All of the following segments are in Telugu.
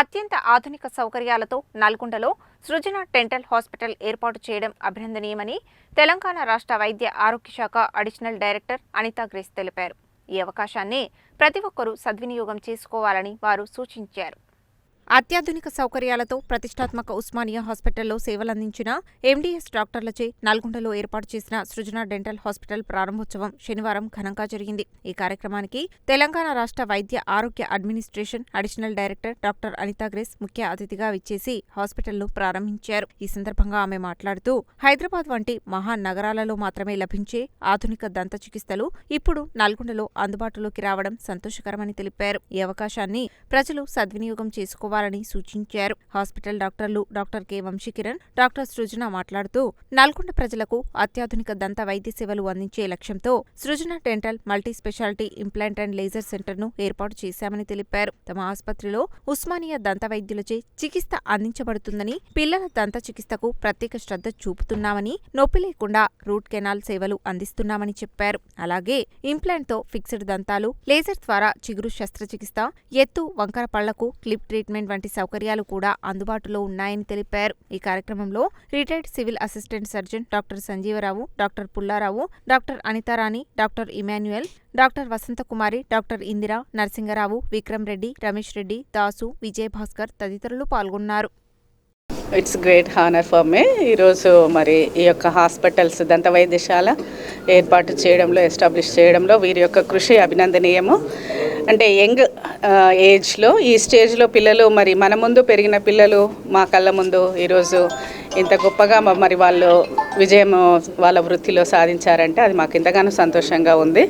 అత్యంత ఆధునిక సౌకర్యాలతో నల్గొండలో సృజన డెంటల్ హాస్పిటల్ ఏర్పాటు చేయడం అభినందనీయమని తెలంగాణ రాష్ట్ర వైద్య ఆరోగ్య శాఖ అడిషనల్ డైరెక్టర్ అనితా గ్రేస్ తెలిపారు. ఈ అవకాశాన్ని ప్రతి ఒక్కరూ సద్వినియోగం చేసుకోవాలని వారు సూచించారు. అత్యాధునిక సౌకర్యాలతో ప్రతిష్టాత్మక ఉస్మానియా హాస్పిటల్లో సేవలందించిన ఎండీఎస్ డాక్టర్లచే నల్గొండలో ఏర్పాటు చేసిన సృజన డెంటల్ హాస్పిటల్ ప్రారంభోత్సవం శనివారం ఘనంగా జరిగింది. ఈ కార్యక్రమానికి తెలంగాణ రాష్ట్ర వైద్య ఆరోగ్య administration additional director doctor Anitha Grace ముఖ్య అతిథిగా విచ్చేసి హాస్పిటల్ను ప్రారంభించారు. ఈ సందర్భంగా ఆమె మాట్లాడుతూ హైదరాబాద్ వంటి మహా నగరాలలో మాత్రమే లభించే ఆధునిక దంత చికిత్సలు ఇప్పుడు నల్గొండలో అందుబాటులోకి రావడం సంతోషకరమని తెలిపారు. ఈ అవకాశాన్ని ప్రజలు సద్వినియోగం కావాలని సూచించారు. హాస్పిటల్ డాక్టర్లు doctor K. Vamshikiran doctor Srujana మాట్లాడుతూ నల్గొండ ప్రజలకు అత్యాధునిక దంత వైద్య సేవలు అందించే లక్ష్యంతో Srujana dental multi speciality implant and laser సెంటర్ను ఏర్పాటు చేశామని తెలిపారు. తమ ఆసుపత్రిలో ఉస్మానియా దంత వైద్యులచే చికిత్స అందించబడుతుందని పిల్లల దంత చికిత్సకు ప్రత్యేక శ్రద్ధ చూపుతున్నామని నొప్పి లేకుండా రూట్ కెనాల్ సేవలు అందిస్తున్నామని చెప్పారు. అలాగే ఇంప్లాంట్తో ఫిక్స్డ్ దంతాలు లేజర్ ద్వారా చిగురు శస్త్రచికిత్స ఎత్తు వంకర పళ్ళకు క్లిప్ ట్రీట్మెంట్ వంటి సౌకర్యాలు కూడా అందుబాటులో ఉన్నాయని తెలిపారు. ఈ కార్యక్రమంలో retired civil assistant surgeon doctor Sanjeevarao doctor Pullarao doctor Anitharani doctor Emmanuel doctor Vasanthakumari doctor Indira Narasingarao Vikram Reddy Ramesh Reddy Dasu Vijay Bhaskar తదితరులు పాల్గొన్నారు. It's great honour for me ఈరోజు మరి ఈ యొక్క హాస్పిటల్స్ దంత వైద్యశాల ఏర్పాటు చేయడంలో ఎస్టాబ్లిష్ చేయడంలో వీరి యొక్క కృషి అభినందనీయము. అంటే యంగ్ ఏజ్లో ఈ స్టేజ్లో పిల్లలు మరి మన ముందు పెరిగిన పిల్లలు మా కళ్ళ ముందు ఈరోజు ఇంత గొప్పగా మరి వాళ్ళు విజయం వాళ్ళ వృత్తిలో సాధించారంటే అది మాకు ఎంతగానో సంతోషంగా ఉంది.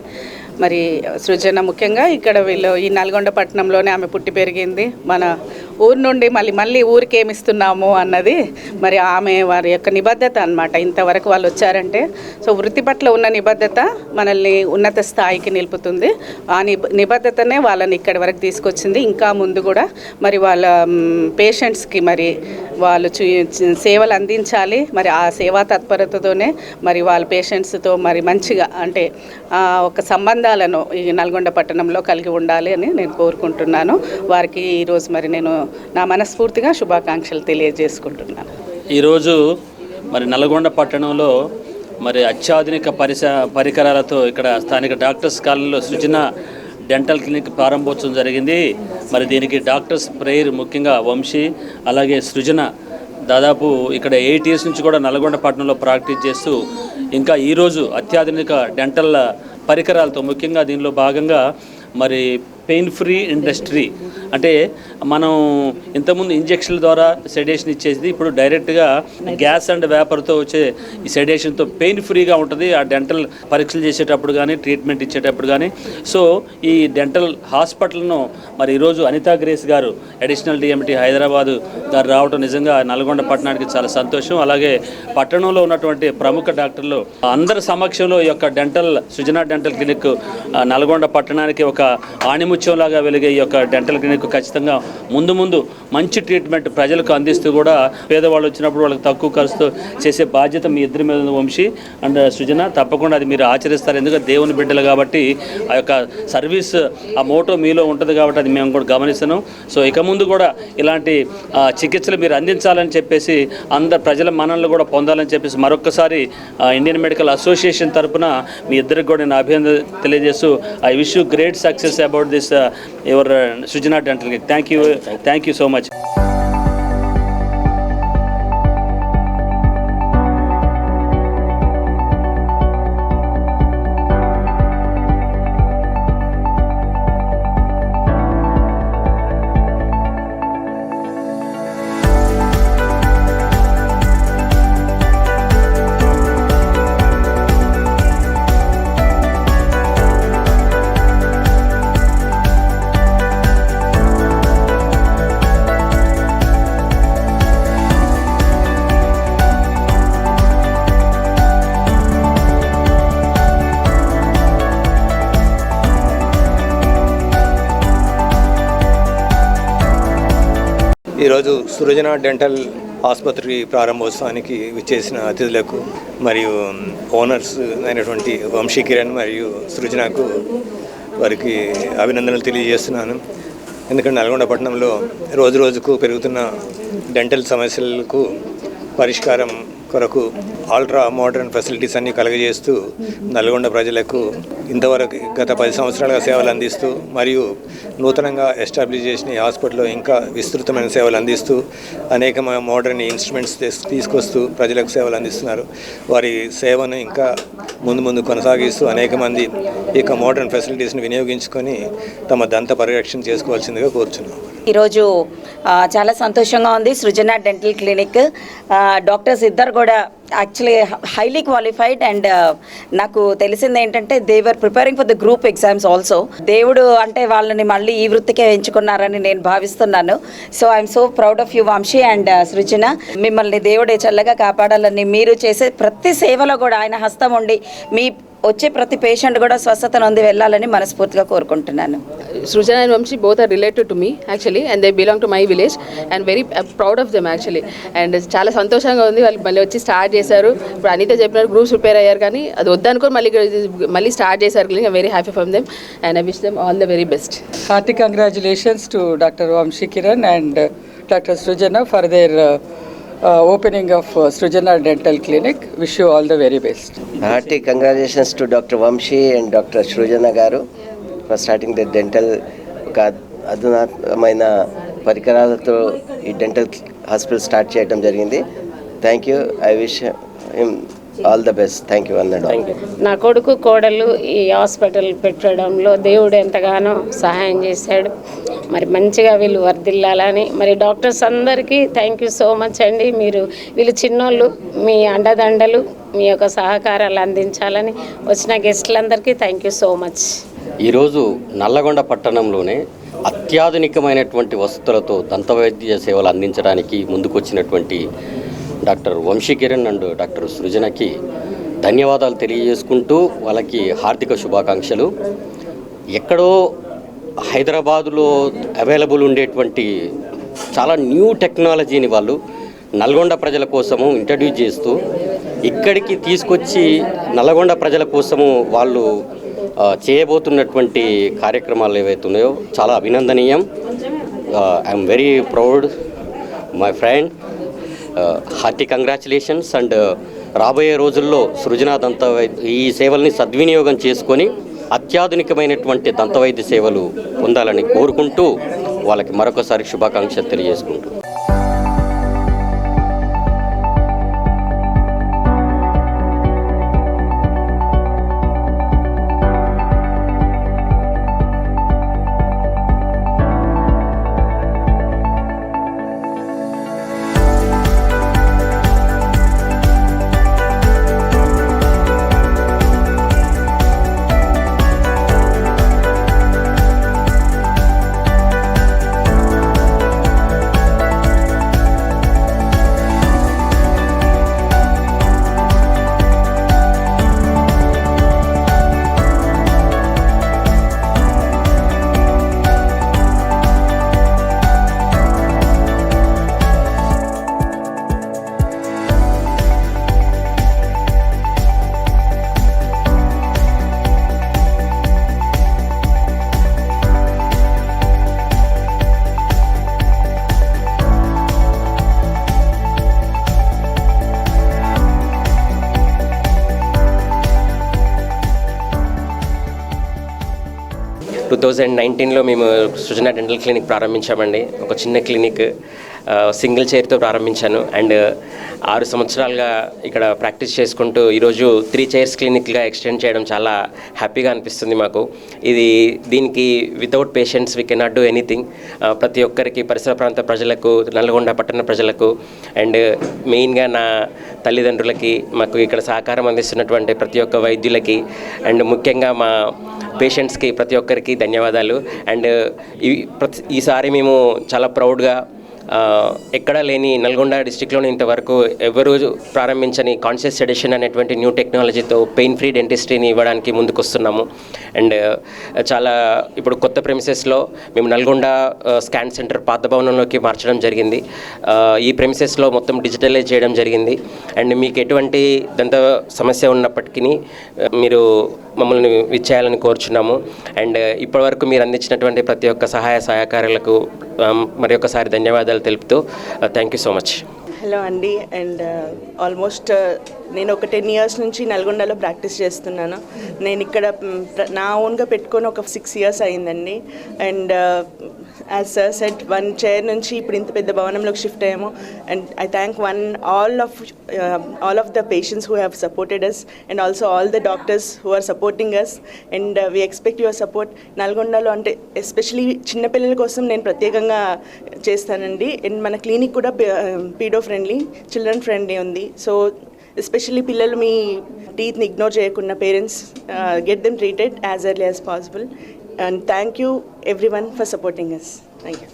మరి సృజన ముఖ్యంగా ఇక్కడ వీళ్ళు ఈ నల్గొండ పట్టణంలోనే ఆమె పుట్టి పెరిగింది. మన ఊరు నుండి మళ్ళీ మళ్ళీ ఊరికి అన్నది మరి ఆమె వారి యొక్క నిబద్ధత అన్నమాట. ఇంతవరకు వాళ్ళు వచ్చారంటే సో వృత్తి పట్ల ఉన్న నిబద్ధత మనల్ని ఉన్నత స్థాయికి నిలుపుతుంది. ఆ నిబ నిబద్ధతనే వాళ్ళని ఇక్కడి వరకు తీసుకొచ్చింది. ఇంకా ముందు కూడా మరి వాళ్ళ పేషెంట్స్కి మరి వాళ్ళు చూ సేవలు అందించాలి. మరి ఆ సేవా తత్పరతతోనే మరి వాళ్ళ పేషెంట్స్తో మరి మంచిగా అంటే ఒక సంబంధం సంబంధాలను ఈ నల్గొండ పట్టణంలో కలిగి ఉండాలి అని నేను కోరుకుంటున్నాను. వారికి ఈరోజు మరి నేను నా మనస్ఫూర్తిగా శుభాకాంక్షలు తెలియజేసుకుంటున్నాను. ఈరోజు మరి నల్గొండ పట్టణంలో మరి అత్యాధునిక పరిస పరికరాలతో ఇక్కడ స్థానిక డాక్టర్స్ కాలనీలో సృజన డెంటల్ క్లినిక్ ప్రారంభోత్సవం జరిగింది. మరి దీనికి డాక్టర్స్ ప్రేయర్ ముఖ్యంగా వంశీ అలాగే సృజన దాదాపు ఇక్కడ ఎయిట్ ఇయర్స్ నుంచి కూడా నల్గొండ పట్టణంలో ప్రాక్టీస్ చేస్తూ ఇంకా ఈరోజు అత్యాధునిక డెంటల్ పరికరాలతో ముఖ్యంగా దీనిలో భాగంగా మరి పెయిన్ ఫ్రీ ఇండస్ట్రీ. అంటే మనం ఇంతకుముందు ఇంజక్షన్ల ద్వారా సెడేషన్ ఇచ్చేది ఇప్పుడు డైరెక్ట్గా గ్యాస్ అండ్ వేపర్తో వచ్చే ఈ సెడేషన్తో పెయిన్ ఫ్రీగా ఉంటుంది. ఆ డెంటల్ పరీక్షలు చేసేటప్పుడు కానీ ట్రీట్మెంట్ ఇచ్చేటప్పుడు కానీ సో ఈ డెంటల్ హాస్పిటల్ను మరి ఈరోజు అనితా గ్రేస్ గారు అడిషనల్ డిఎంటీ హైదరాబాదు గారు రావడం నిజంగా నల్గొండ పట్టణానికి చాలా సంతోషం. అలాగే పట్టణంలో ఉన్నటువంటి ప్రముఖ డాక్టర్లు అందరి సమక్షంలో ఈ యొక్క dental Sujana dental clinic Nalgonda పట్టణానికి ఒక ఆణిముత్యంలాగా వెలిగే ఈ యొక్క డెంటల్ క్లినిక్ ఖచ్చితంగా ముందు ముందు మంచి ట్రీట్మెంట్ ప్రజలకు అందిస్తూ కూడా పేదవాళ్ళు వచ్చినప్పుడు వాళ్ళకి తక్కువ ఖర్చుతో చేసే బాధ్యత మీ ఇద్దరి మీద వంశీ. అండ్ సృజన తప్పకుండా అది మీరు ఆచరిస్తారు. ఎందుకంటే దేవుని బిడ్డలు కాబట్టి ఆ యొక్క సర్వీస్ ఆ మోటో మీలో ఉంటుంది కాబట్టి అది మేము కూడా గమనిస్తున్నాం. సో ఇక ముందు కూడా ఇలాంటి చికిత్సలు మీరు అందించాలని చెప్పేసి అందరు ప్రజల మనల్ని కూడా పొందాలని చెప్పేసి మరొకసారి ఇండియన్ మెడికల్ అసోసియేషన్ తరపున మీ ఇద్దరికి కూడా నేను అభినందన తెలియజేస్తూ I wish you great success about this your Srujana dental thank you thank you so much ఈరోజు సృజన డెంటల్ ఆసుపత్రి ప్రారంభోత్సవానికి విచ్చేసిన అతిథులకు మరియు ఓనర్స్ అయినటువంటి వంశీ కిరణ్ మరియు సృజనకు వారికి అభినందనలు తెలియజేస్తున్నాను. ఎందుకంటే నల్గొండ పట్టణంలో రోజు రోజుకు పెరుగుతున్న డెంటల్ సమస్యలకు పరిష్కారం కొరకు అల్ట్రా మోడర్న్ ఫెసిలిటీస్ అన్ని కలుగజేస్తూ నల్గొండ ప్రజలకు ఇంతవరకు గత పది సంవత్సరాలుగా సేవలు అందిస్తూ మరియు నూతనంగా ఎస్టాబ్లిష్ చేసిన ఈ హాస్పిటల్లో ఇంకా విస్తృతమైన సేవలు అందిస్తూ అనేక మోడర్న్ ఇన్స్ట్రుమెంట్స్ తీసుకొస్తూ ప్రజలకు సేవలు అందిస్తున్నారు. వారి సేవను ఇంకా ముందు ముందు కొనసాగిస్తూ అనేక మంది ఈ యొక్క మోడర్న్ ఫెసిలిటీస్ని వినియోగించుకొని తమ దంత పరిరక్షణ చేసుకోవాల్సిందిగా కోరుచున్నాం. ఈరోజు చాలా సంతోషంగా ఉంది సృజన డెంటల్ క్లినిక్. డాక్టర్స్ ఇద్దరు కూడా యాక్చువల్లీ హైలీ క్వాలిఫైడ్ అండ్ నాకు తెలిసింది ఏంటంటే they're preparing for the group exams also దేవుడు అంటే వాళ్ళని మళ్ళీ ఈ వృత్తికే ఎంచుకున్నారని నేను భావిస్తున్నాను. So I'm so proud of you Vamshi and Srujana మిమ్మల్ని దేవుడే చల్లగా కాపాడాలని మీరు చేసే ప్రతి సేవలో కూడా ఆయన హస్తం ఉండి మీ వచ్చే ప్రతి పేషెంట్ కూడా స్వస్థత నొంది వెళ్ళాలని మనస్ఫూర్తిగా కోరుకుంటున్నాను. Srujana and Vamshi both are related to me actually and they belong to my village and very proud of them actually and చాలా సంతోషంగా ఉంది. వాళ్ళు మళ్ళీ వచ్చి స్టార్ట్ చేశారు. ఇప్పుడు అనిత చెప్పినారు గ్రూప్స్ ప్రిపేర్ అయ్యారు కానీ అది వద్దనుకో మళ్ళీ మళ్ళీ స్టార్ట్ చేశారు very happy from them and I wish them all the very best hearty congratulations to doctor Vamshi Kiran and doctor Srujana for their of uh, Srujana Dental Clinic. Wish you all the very best. Hearty congratulations to doctor Vamshi and doctor Srujana garu for starting the dental ఒక అధునాతమైన పరికరాలతో ఈ డెంటల్ హాస్పిటల్ స్టార్ట్ చేయడం జరిగింది. Thank you I wish him all the best thank you అన్నాడు నా కొడుకు కోడలు ఈ హాస్పిటల్ పెట్టడంలో దేవుడు ఎంతగానో సహాయం చేశాడు. మరి మంచిగా వీళ్ళు వర్ధిల్లాలని. మరి డాక్టర్స్ అందరికీ థ్యాంక్ యూ సో మచ్ అండి. మీరు వీళ్ళు చిన్నోళ్ళు మీ అండదండలు మీ యొక్క సహకారాలు అందించాలని వచ్చిన గెస్టులందరికీ థ్యాంక్ యూ సో మచ్ ఈరోజు నల్లగొండ పట్టణంలోనే అత్యాధునికమైనటువంటి వసతులతో దంతవైద్య సేవలు అందించడానికి ముందుకొచ్చినటువంటి డాక్టర్ వంశీకిరణ్ అండ్ డాక్టర్ సృజనకి ధన్యవాదాలు తెలియజేసుకుంటూ వాళ్ళకి హార్దిక శుభాకాంక్షలు. ఎక్కడో హైదరాబాదులో అవైలబుల్ ఉండేటువంటి చాలా న్యూ టెక్నాలజీని వాళ్ళు నల్గొండ ప్రజల కోసము ఇంట్రడ్యూస్ చేస్తూ ఇక్కడికి తీసుకొచ్చి నల్గొండ ప్రజల కోసము వాళ్ళు చేయబోతున్నటువంటి కార్యక్రమాలు ఏవైతే ఉన్నాయో చాలా అభినందనీయం. I'm very proud my friend hearty congratulations and రాబోయే రోజుల్లో సృజనా ఈ సేవల్ని సద్వినియోగం చేసుకొని అత్యాధునికమైనటువంటి దంతవైద్య సేవలు పొందాలని కోరుకుంటూ వాళ్ళకి మరొకసారి శుభాకాంక్షలు తెలియజేసుకుంటూ థౌజండ్ నైన్టీన్లో మేము సృజన డెంటల్ క్లినిక్ ప్రారంభించామండి. ఒక చిన్న క్లినిక్. సింగిల్ చైర్తో ప్రారంభించాను. అండ్ ఆరు సంవత్సరాలుగా ఇక్కడ ప్రాక్టీస్ చేసుకుంటూ ఈరోజు త్రీ చైర్స్ క్లినిక్గా ఎక్స్టెండ్ చేయడం చాలా హ్యాపీగా అనిపిస్తుంది మాకు. ఇది దీనికి without patients we cannot do anything ప్రతి ఒక్కరికి పరిసర ప్రాంత ప్రజలకు నల్గొండ పట్టణ ప్రజలకు అండ్ మెయిన్గా నా తల్లిదండ్రులకి మాకు ఇక్కడ సహకారం అందిస్తున్నటువంటి ప్రతి ఒక్క వైద్యులకి అండ్ ముఖ్యంగా మా పేషెంట్స్కి ప్రతి ఒక్కరికి ధన్యవాదాలు. అండ్ ఈ ప్రతి ఈసారి మేము చాలా ప్రౌడ్గా ఎక్కడా లేని నల్గొండ డిస్టిక్లోని ఇంతవరకు ఎవరు ప్రారంభించని కాన్షియస్ సెడిషన్ అనేటువంటి న్యూ టెక్నాలజీతో పెయిన్ ఫ్రీ డెంటిస్ట్రీని ఇవ్వడానికి ముందుకొస్తున్నాము. అండ్ చాలా ఇప్పుడు కొత్త ప్రెమిసెస్లో మేము నల్గొండ స్కాన్ సెంటర్ పాత భవనంలోకి మార్చడం జరిగింది. ఈ ప్రెమిసెస్లో మొత్తం డిజిటలైజ్ చేయడం జరిగింది. అండ్ మీకు ఎటువంటి దంత సమస్య ఉన్నప్పటికీ మీరు మమ్మల్ని విచ్చేయాలని కోరుచున్నాము. అండ్ ఇప్పటివరకు మీరు అందించినటువంటి ప్రతి ఒక్క సహాయ సహకారాలకు మరి ఒకసారి ధన్యవాదాలు. తెలుపుతూ thank you so much hello అండి అండ్ ఆల్మోస్ట్ నేను ఒక టెన్ ఇయర్స్ నుంచి నల్గొండలో ప్రాక్టీస్ చేస్తున్నాను. నేను ఇక్కడ నా ఓన్గా పెట్టుకొని ఒక సిక్స్ ఇయర్స్ అయిందండి. And as set one chair నుంచి ఇప్పుడు ఇంత పెద్ద భవనంలోకి షిఫ్ట్ అయ్యాము. And I thank one all of all of the patients who have supported us and also all the doctors who are supporting us and we expect your support నల్గొండలో అంటే ఎస్పెషలీ చిన్నపిల్లల కోసం నేను ప్రత్యేకంగా చేస్తానండి. అండ్ మన క్లినిక్ కూడా పీడో ఫ్రెండ్లీ చిల్డ్రన్ ఫ్రెండ్లీ ఉంది. సో ఎస్పెషల్లీ పిల్లలు మీ టీత్ని ఇగ్నోర్ చేయకుండా parents get them treated as early as possible and thank you everyone for supporting us. Thank you.